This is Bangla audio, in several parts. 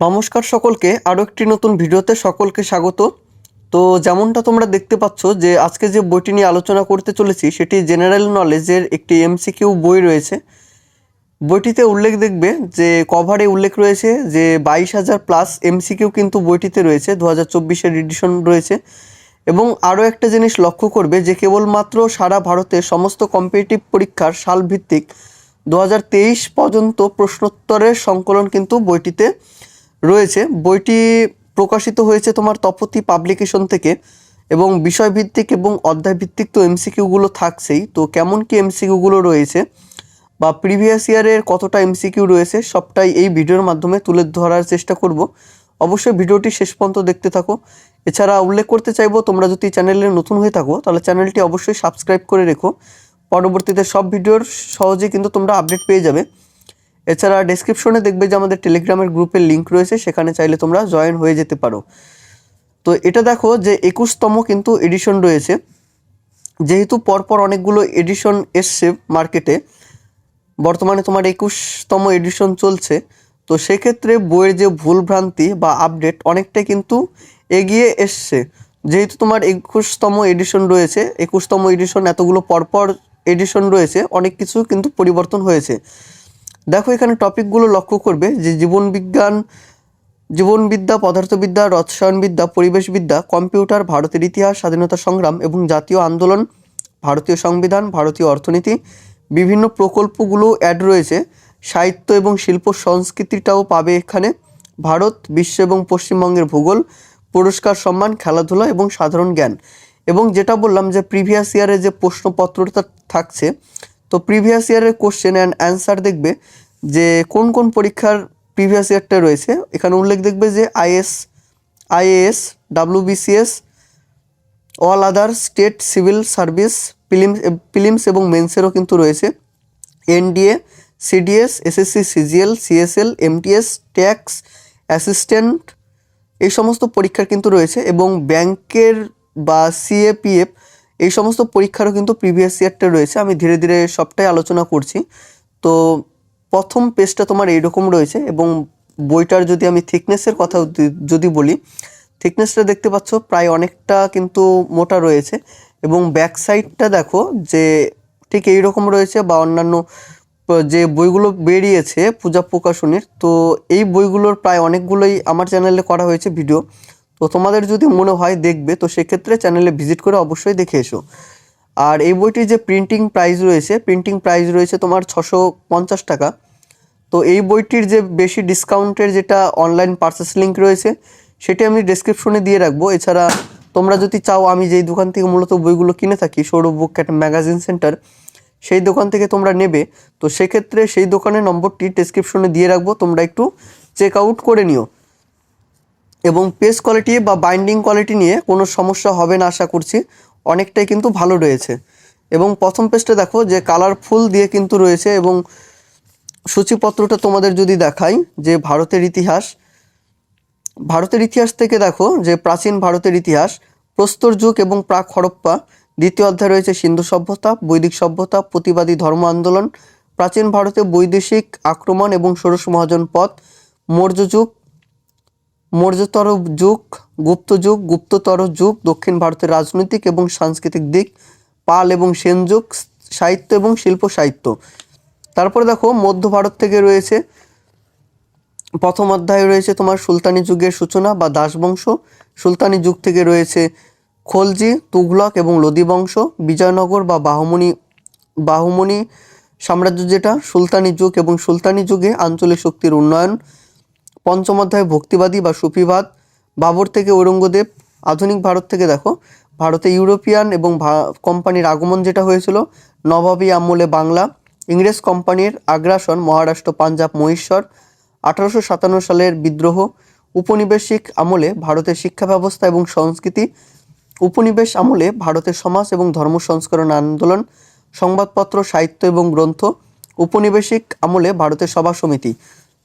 নমস্কার সকলকে, আরও একটি নতুন ভিডিওতে সকলকে স্বাগত। তো যেমনটা তোমরা দেখতে পাচ্ছ যে আজকে যে বইটি নিয়ে আলোচনা করতে চলেছি, সেটি জেনারেল নলেজের একটি এমসিকিউ বই রয়েছে। বইটিতে উল্লেখ দেখবে যে কভারে উল্লেখ রয়েছে যে বাইশ হাজার প্লাস এমসিকিউ কিন্তু বইটিতে রয়েছে, দু হাজার চব্বিশের এডিশন রয়েছে। এবং আরও একটা জিনিস লক্ষ্য করবে যে, কেবলমাত্র সারা ভারতের সমস্ত কম্পিটিটিভ পরীক্ষার সালভিত্তিক দু হাজার তেইশ পর্যন্ত প্রশ্নোত্তরের সংকলন কিন্তু বইটিতে রয়েছে। বইটি প্রকাশিত হয়েছে তোমার তপতি পাবলিকেশন থেকে এবং বিষয়ভিত্তিক এবং অধ্যায়ভিত্তিক তো এমসিকিউগুলো থাকছেই। তো কেমন কি এমসিকিউগুলো রয়েছে বা প্রিভিয়াস ইয়ারের কতটা এমসিকিউ রয়েছে সবটাই এই ভিডিওর মাধ্যমে তুলে ধরার চেষ্টা করব। অবশ্যই ভিডিওটি শেষ পর্যন্ত দেখতে থাকো। এছাড়া উল্লেখ করতে চাইব, তোমরা যদি চ্যানেলে নতুন হয়ে থাকো, তাহলে চ্যানেলটি অবশ্যই সাবস্ক্রাইব করে রেখো। পরবর্তীতে সব ভিডিওর সহজে কিন্তু তোমরা আপডেট পেয়ে যাবে। এছাড়া ডেসক্রিপশনে দেখবে যে আমাদের টেলিগ্রামের গ্রুপের লিঙ্ক রয়েছে, সেখানে চাইলে তোমরা জয়েন হয়ে যেতে পারো। তো এটা দেখো যে একুশতম কিন্তু এডিশন রয়েছে। যেহেতু পরপর অনেকগুলো এডিশন এসছে মার্কেটে বর্তমানে তোমার একুশতম এডিশন চলছে, তো সেক্ষেত্রে বইয়ের যে ভুলভ্রান্তি বা আপডেট অনেকটাই কিন্তু এগিয়ে এসছে। যেহেতু তোমার একুশতম এডিশন রয়েছে, একুশতম এডিশন এতগুলো পরপর এডিশন রয়েছে, অনেক কিছু কিন্তু পরিবর্তন হয়েছে। দেখো এখানে টপিকগুলো লক্ষ্য করবে যে জীবনবিজ্ঞান জীবনবিদ্যা পদার্থবিদ্যা, রসায়নবিদ্যা, পরিবেশবিদ্যা, কম্পিউটার, ভারতের ইতিহাস, স্বাধীনতা সংগ্রাম এবং জাতীয় আন্দোলন, ভারতীয় সংবিধান, ভারতীয় অর্থনীতি, বিভিন্ন প্রকল্পগুলো অ্যাড রয়েছে। সাহিত্য এবং শিল্প সংস্কৃতিটাও পাবে এখানে। ভারত, বিশ্ব এবং পশ্চিমবঙ্গের ভূগোল, পুরস্কার সম্মান, খেলাধুলা এবং সাধারণ জ্ঞান। এবং যেটা বললাম যে প্রিভিয়াস ইয়ারে যে প্রশ্নপত্রটা থাকছে তো প্রিভিয়াস ইয়ারের কোশ্চেন অ্যান্ড অ্যান্সার দেখবে যে কোন কোন পরীক্ষার প্রিভিয়াস ইয়ারটা রয়েছে। এখানে উল্লেখ দেখবে যে IS IAS WBCS all other state civil service prelims prelims এবং মেন্সেরও কিন্তু রয়েছে। NDA CDS SSC CGL CSL MTS tax assistant এই সমস্ত পরীক্ষার কিন্তু রয়েছে এবং ব্যাংকের বা সিএপিএফ এই সমস্ত পরীক্ষারও কিন্তু প্রিভিয়াস ইয়ারটা রয়েছে। আমি ধীরে ধীরে সবটাই আলোচনা করছি। তো প্রথম পেজটা তোমার এইরকম রয়েছে এবং বইটার যদি আমি থিকনেসের কথা যদি- বলি থিকনেসটা দেখতে পাচ্ছ প্রায় অনেকটা কিন্তু মোটা রয়েছে এবং ব্যাক সাইডটা দেখো যে ঠিক এই রকম রয়েছে বা অন্যান্য যে বইগুলো বেরিয়েছে পূজা প্রকাশনীর, তো এই বইগুলোর প্রায় অনেকগুলোই আমার চ্যানেলে করা হয়েছে ভিডিও তো তোমাদের যদি মনে হয় দেখবে, তো সেক্ষেত্রে চ্যানেলে ভিজিট করে অবশ্যই দেখে এসো। আর এই বইটির যে প্রিন্টিং প্রাইস রয়েছে প্রিন্টিং প্রাইস রয়েছে তোমার ছশো পঞ্চাশ টাকা। তো এই বইটির যে বেশি ডিসকাউন্টের যেটা অনলাইন পার্সেস লিঙ্ক রয়েছে, সেটি আমি ডেসক্রিপশনে দিয়ে রাখব। এছাড়া তোমরা যদি চাও, আমি যেই দোকান থেকে মূলত বইগুলো কিনে থাকি Sourav book cat magazine centre সেই দোকান থেকে তোমরা নেবে। তো সেক্ষেত্রে সেই দোকানের নম্বরটি ডেসক্রিপশনে দিয়ে রাখব। তোমরা একটু চেক আউট করে নিও। এবং পেজ কোয়ালিটি বা বাইন্ডিং কোয়ালিটি নিয়ে কোনো সমস্যা হবে না আশা করছি। অনেকটাই কিন্তু ভালো রয়েছে। এবং প্রথম পেজটা দেখো যে কালারফুল দিয়ে কিন্তু রয়েছে এবং সূচিপত্রটা তোমাদের যদি দেখাই যে ভারতের ইতিহাস। ভারতের ইতিহাস থেকে দেখো যে প্রাচীন ভারতের ইতিহাস, প্রস্তর যুগ এবং প্রাক হরপ্পা। দ্বিতীয় অধ্যায় রয়েছে সিন্ধু সভ্যতা, বৈদিক সভ্যতা, প্রতিবাদী ধর্ম আন্দোলন, প্রাচীন ভারতে বৈদেশিক আক্রমণ এবং ষোড়শ মহাজন পথ, মৌর্য যুগ মৌর্যতর যুগ, গুপ্ত যুগ, গুপ্ততর যুগ, দক্ষিণ ভারতের রাজনৈতিক এবং সাংস্কৃতিক দিক, পাল এবং সেন যুগ, সাহিত্য এবং শিল্প সাহিত্য। তারপরে দেখো, মধ্য ভারত থেকে রয়েছে, প্রথম অধ্যায়ে রয়েছে তোমার সুলতানি যুগের সূচনা বা দাসবংশ। সুলতানি যুগ থেকে রয়েছে খলজি, তুঘলক এবং লোদি বংশ, বিজয়নগর বা বাহুমনি বাহুমনি সাম্রাজ্য যেটা, সুলতানি যুগ এবং সুলতানি যুগে আঞ্চলিক শক্তির উন্নয়ন। পঞ্চম অধ্যায় ভক্তিবাদী বা সুফিবাদ, বাবর থেকে ঔরঙ্গদেব আধুনিক ভারত থেকে দেখো, ভারতে ইউরোপিয়ান এবং কোম্পানির আগমন যেটা হয়েছিল, নবাবী আমলে বাংলা, ইংরেজ কোম্পানির আগ্রাসন, মহারাষ্ট্র, পাঞ্জাব, মহীশ্বর, আঠারোশো সাতান্ন সালের বিদ্রোহ উপনিবেশিক আমলে ভারতের শিক্ষা ব্যবস্থা এবং সংস্কৃতি উপনিবেশ আমলে ভারতের সমাজ এবং ধর্ম সংস্করণ আন্দোলন, সংবাদপত্র, সাহিত্য এবং গ্রন্থ উপনিবেশিক আমলে ভারতের সভা সমিতি।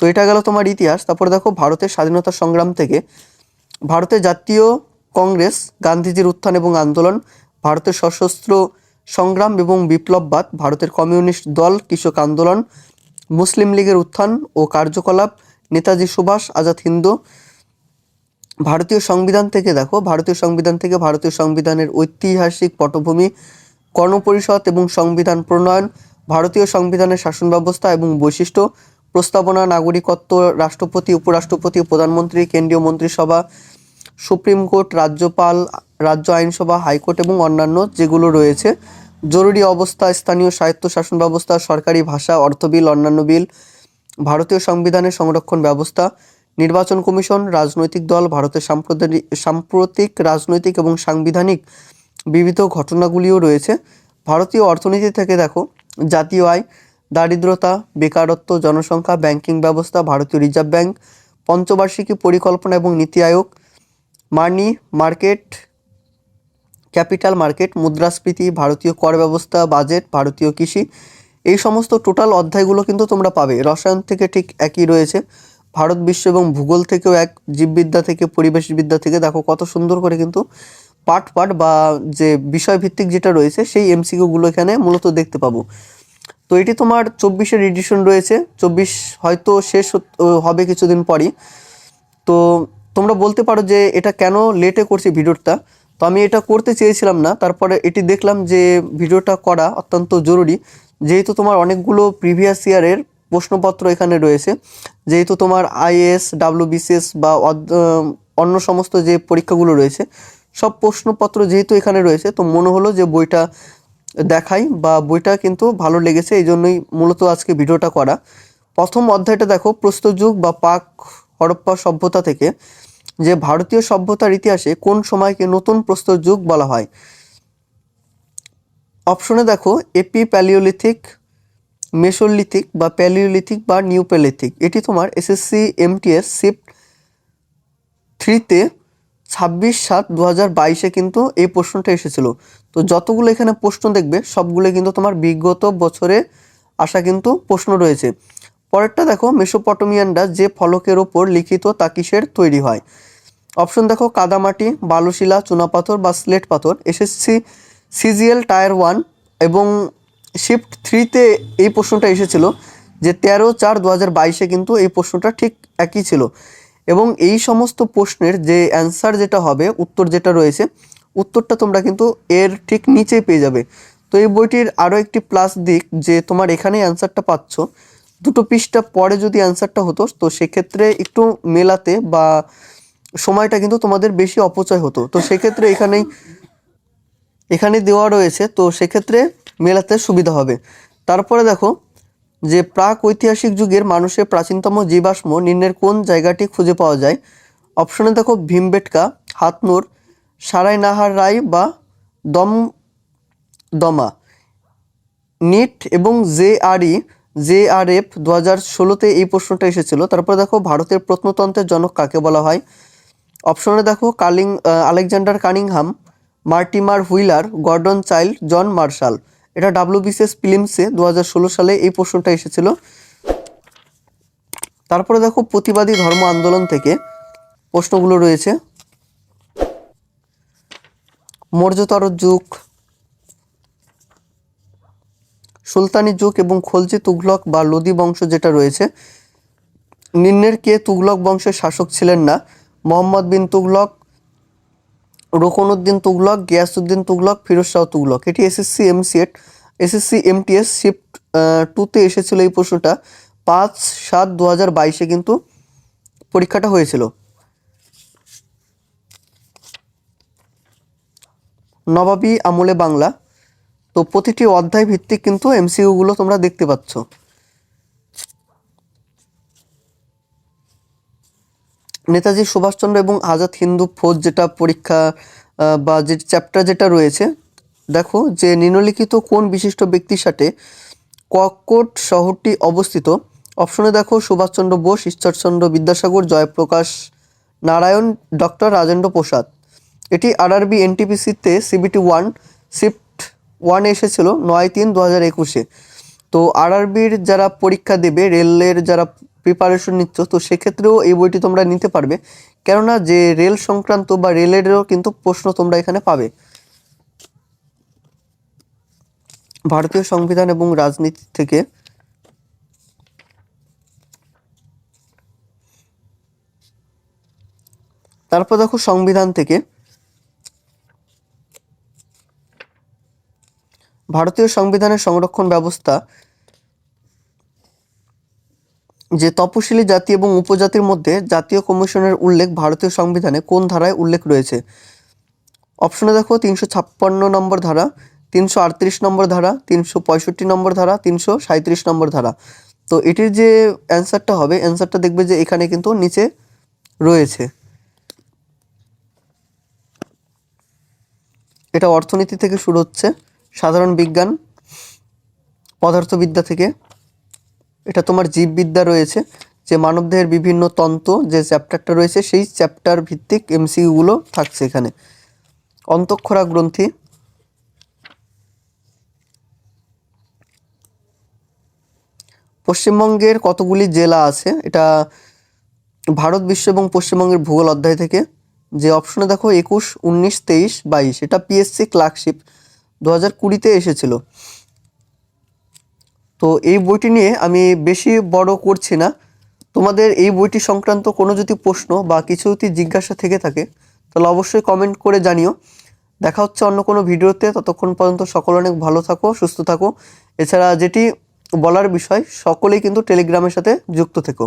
তো এটা গেল তোমার ইতিহাস। তারপরে দেখো ভারতের স্বাধীনতা সংগ্রাম থেকে ভারতের জাতীয় কংগ্রেস, গান্ধীজির উত্থান এবং আন্দোলন, ভারতের সশস্ত্র সংগ্রাম এবং বিপ্লববাদ, ভারতের কমিউনিস্ট দল, কৃষক আন্দোলন, মুসলিম লীগের উত্থান ও কার্যকলাপ, নেতাজি সুভাষ, আজাদ হিন্দু। ভারতীয় সংবিধান থেকে দেখো, ভারতীয় সংবিধান থেকে ভারতীয় সংবিধানের ঐতিহাসিক পটভূমি গণপরিষদ এবং সংবিধান প্রণয়ন, ভারতীয় সংবিধানের শাসন ব্যবস্থা এবং বৈশিষ্ট্য প্রস্তাবনা, নাগরিকত্ব, রাষ্ট্রপতি, উপরাষ্ট্রপতি প্রধানমন্ত্রী, কেন্দ্রীয় মন্ত্রিসভা, সুপ্রিম কোর্ট, রাজ্যপাল, রাজ্য আইনসভা, হাইকোর্ট এবং অন্যান্য যেগুলো রয়েছে। জরুরি অবস্থা, স্থানীয় স্বায়ত্ত শাসন ব্যবস্থা, সরকারি ভাষা অর্থ বিল অন্যান্য বিল, ভারতীয় সংবিধানের সংরক্ষণ ব্যবস্থা, নির্বাচন কমিশন, রাজনৈতিক দল, ভারতের সাম্প্রদায়িক সাম্প্রতিক রাজনৈতিক এবং সাংবিধানিক বিবিধ ঘটনাগুলিও রয়েছে। ভারতীয় অর্থনীতি থেকে দেখো, জাতীয় আয় দারিদ্রতা, বেকারত্ব, জনসংখ্যা, ব্যাংকিং ব্যবস্থা, ভারতীয় রিজার্ভ ব্যাংক, পঞ্চবার্ষিকী পরিকল্পনা এবং নীতি আয়োগ, মানি মার্কেট, ক্যাপিটাল মার্কেট, মুদ্রাস্ফীতি, ভারতীয় কর ব্যবস্থা, বাজেট, ভারতীয় কৃষি, এই সমস্ত টোটাল অধ্যায়গুলো কিন্তু তোমরা পাবে। রসায়ন থেকে ঠিক একই রয়েছে। ভারত বিশ্ব এবং ভূগোল থেকেও এক, জীববিদ্যা থেকে, পরিবেশবিদ্যা থেকে। দেখো কত সুন্দর করে কিন্তু পার্ট পার্ট বা যে বিষয়ভিত্তিক যেটা রয়েছে, সেই এমসিকিউগুলো এখানে মূলত দেখতে পাবো। তো এটি তোমার চব্বিশের এডিশন রয়েছে। চব্বিশ হয়তো শেষ হবে কিছুদিন পরই। তো তোমরা বলতে পারো যে এটা কেন লেটে করছি ভিডিওটা। তো আমি এটা করতে চেয়েছিলাম না, তারপরে এটি দেখলাম যে ভিডিওটা করা অত্যন্ত জরুরি। যেহেতু তোমার অনেকগুলো প্রিভিয়াস ইয়ারের প্রশ্নপত্র এখানে রয়েছে, যেহেতু তোমার আইএস ডাব্লিউবিসিএস বা অন্য সমস্ত যে পরীক্ষাগুলো রয়েছে, সব প্রশ্নপত্র যেহেতু এখানে রয়েছে, তো মনে হলো যে বইটা দেখাই বা বইটা কিন্তু ভালো লেগেছে, এই জন্যই মূলত আজকে ভিডিওটা করা। প্রথম অধ্যায়টা দেখো প্রস্তর যুগ বা পাক হরপ্পা সভ্যতা থেকে, যে ভারতীয় সভ্যতার ইতিহাসে কোন সময়কে নতুন প্রস্তর যুগ বলা হয়। অপশনে দেখো এপি প্যালিওলিথিক মেসোলিথিক বা প্যালিওলিথিক বা নিউ প্যালিথিক এটি তোমার এসএসসি, এমটিএস, শিফট থ্রিতে ছাব্বিশ সাত দু হাজার বাইশে কিন্তু এই প্রশ্নটা এসেছিল। তো যতগুলো এখানে প্রশ্ন দেখবে, সবগুলো কিন্তু তোমার বিগত বছরে আসা কিন্তু প্রশ্ন রয়েছে। পরেরটা দেখো, মেসোপটোমিয়ানরা যে ফলকের ওপর লিখিত তা কিসের তৈরি হয়। অপশন দেখো, কাদামাটি, বালুশিলা, চুনাপাথর বা স্লেট পাথর। এসএসসি সিজিএল, টায়ার ওয়ান এবং শিফট থ্রিতে এই প্রশ্নটা এসেছিল যে তেরো চার দু হাজার বাইশে কিন্তু এই প্রশ্নটা ঠিক একই ছিল। এবং এই সমস্ত প্রশ্নের যে অ্যান্সার যেটা হবে, উত্তর যেটা রয়েছে উত্তরটা তোমরা কিন্তু এর ঠিক নিচেই পেয়ে যাবে। তো এই বইটির আরও একটি প্লাস দিক যে তোমার এখানে অ্যান্সারটা পাচ্ছ, দুটো পৃষ্ঠা পরে যদি অ্যান্সারটা হতো, তো সেক্ষেত্রে একটু মেলাতে বা সময়টা কিন্তু তোমাদের বেশি অপচয় হতো। তো সেক্ষেত্রে এখানেই, এখানে দেওয়া রয়েছে, তো সেক্ষেত্রে মেলাতে সুবিধা হবে। তারপরে দেখো যে প্রাক ঐতিহাসিক যুগের মানুষের প্রাচীনতম জীবাশ্ম নিম্নের কোন জায়গাটি খুঁজে পাওয়া যায়? অপশনে দেখো ভীমবেটকা, হাতনুর সারাইনাহার রায় বা দম, দমা। নিট এবং J R E, J R F দু হাজার ষোলোতে এই প্রশ্নটা এসেছিল। তারপরে দেখো, ভারতের প্রত্নতন্ত্রের জনক কাকে বলা হয়? অপশনে দেখো, কালিং Alexander Cunningham, Mortimer Wheeler, Gordon Childe, John Marshall. এটা ডাব্লিউবিসিএস ফিল্মসে দু হাজার ষোলো সালে এই প্রশ্নটা এসেছিল। তারপরে দেখো, প্রতিবাদী ধর্ম আন্দোলন থেকে প্রশ্নগুলো রয়েছে। মৌর্যতর যুগ। সুলতানি যুগ এবং খলজি তুঘলক বা লোদি বংশ যেটা রয়েছে নিম্নের কে তুঘলক বংশের শাসক ছিলেন না? মোহাম্মদ বিন তুগলক রোকনউদ্দিন তুগলক, গিয়াসউদ্দিন তুগলক, ফিরোজ শাহ তুগলক। এটি এসএসসি এমসিএট এসএসসি এমটিএস শিফট টুতে এসেছিল এই প্রশ্নটা। পাঁচ সাত দু হাজার বাইশে কিন্তু পরীক্ষাটা হয়েছিল। নবাবী আমলে বাংলা। তো প্রতিটি অধ্যায় ভিত্তিক কিন্তু এমসিইউগুলো তোমরা দেখতে পাচ্ছ। নেতাজি সুভাষচন্দ্র এবং আজাদ হিন্দু ফৌজ যেটা পরীক্ষা বা যে চ্যাপ্টার যেটা রয়েছে, দেখো যে নিম্নলিখিত কোন বিশিষ্ট ব্যক্তির সাথে ককট শহরটি অবস্থিত? অপশনে দেখো সুভাষচন্দ্র বোস, ঈশ্বরচন্দ্র বিদ্যাসাগর, জয়প্রকাশ নারায়ণ, ডক্টর রাজেন্দ্র প্রসাদ। এটি আরআরবি এনটিপিসিতে সিবিটি ওয়ান শিফট ওয়ান এসেছিল নয় তিন দু হাজার একুশে। তো আরআরবির যারা পরীক্ষা দেবে, রেলের যারা প্রিপারেশন নিচ্ছ, তো সেক্ষেত্রেও এই বইটি তোমরা নিতে পারবে। কেননা যে রেল সংক্রান্ত বা রেলেরও কিন্তু প্রশ্ন তোমরা এখানে পাবে। ভারতীয় সংবিধান এবং রাজনীতি থেকে তারপর দেখো সংবিধান থেকে ভারতীয় সংবিধানের সংরক্ষণ ব্যবস্থা যে তপশিলি জাতি এবং উপজাতির মধ্যে জাতীয় কমিশনের উল্লেখ ভারতীয় সংবিধানে কোন ধারায় উল্লেখ রয়েছে? অপশনে দেখো, তিনশো ছাপ্পান্ন নম্বর ধারা, তিনশো আটত্রিশ নম্বর ধারা, তিনশো পঁয়ষট্টি নম্বর ধারা, তিনশো সাঁত্রিশ নম্বর ধারা। তো এটির যে অ্যান্সারটা হবে অ্যান্সারটা দেখবে যে এখানে কিন্তু নিচে রয়েছে। এটা অর্থনীতি থেকে শুরু হচ্ছে। সাধারণ বিজ্ঞান, পদার্থবিদ্যা থেকে। এটা তোমার জীববিদ্যা রয়েছে, যে মানবদেহের বিভিন্ন তন্ত্র, যে চ্যাপ্টারটা রয়েছে, সেই চ্যাপ্টার ভিত্তিক এমসিইউগুলো থাকছে এখানে। অন্তঃক্ষরা গ্রন্থি। পশ্চিমবঙ্গের কতগুলি জেলা আছে? এটা ভারত বিশ্ব এবং পশ্চিমবঙ্গের ভূগোল অধ্যায় থেকে। যে অপশনে দেখো, একুশ, উনিশ, তেইশ, বাইশ। এটা পিএসসি ক্লার্কশিপ দু হাজার কুড়িতে এসেছিল। তো এই বইটি নিয়ে আমি বেশি বড় করছি না। তোমাদের এই বইটি সংক্রান্ত কোনো যদি প্রশ্ন বা কিছু যদি জিজ্ঞাসা থেকে থাকে, তাহলে অবশ্যই কমেন্ট করে জানিও। দেখা হচ্ছে অন্য কোনো ভিডিওতে। ততক্ষণ পর্যন্ত সকলে অনেক ভালো থাকো, সুস্থ থাকো। এছাড়া যেটি বলার বিষয়, সকলেই কিন্তু টেলিগ্রামের সাথে যুক্ত থেকো।